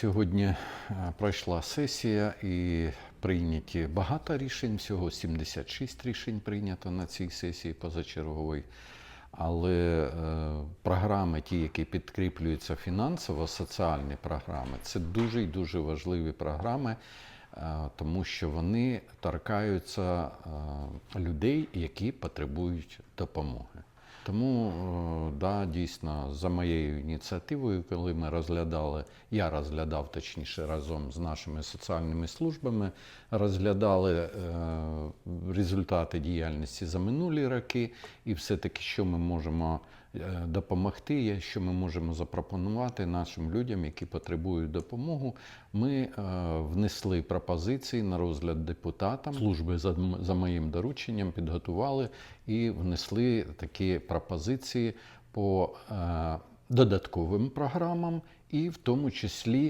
Сьогодні е, пройшла сесія і прийняті багато рішень. Всього 76 рішень прийнято на цій сесії позачерговій. Але е, програми, ті, які підкріплюються фінансово, соціальні програми, це дуже і дуже важливі програми, е, тому що вони торкаються е, людей, які потребують допомоги. Тому е, да, дійсно за моєю ініціативою, коли ми розглядали, я розглядав точніше разом з нашими соціальними службами, розглядали е, результати діяльності за минулі роки, і все-таки, що ми можемо допомогти, є, що ми можемо запропонувати нашим людям, які потребують допомогу. Ми е, внесли пропозиції на розгляд депутатам. Служби за, моїм дорученням підготували і внесли такі пропозиції по е, додатковим програмам, і в тому числі